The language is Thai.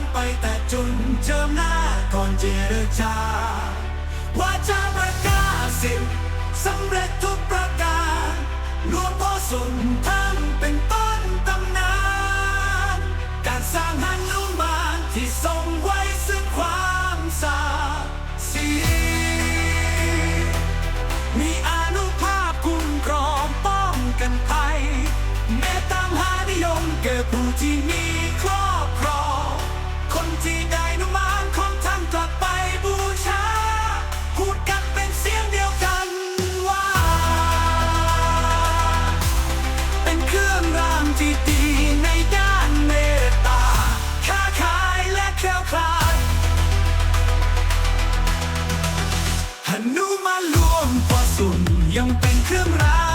าไปแต่จุนเจิมหน้าก่อนเจรจาวาจะประกาศสิบสำเร็จทุกประการหลวงพ่อสุนท่านเป็นต้นตำนาน การสร้างฮันุมานที่ทรงไว้ซึ่งความสาสีมีอนุภาพคุ้มครองป้องกันภัยแม้ตามหานิยมเกิดผู้ที่มี นุมานรวมพอสุนยังเป็นเครื่องราง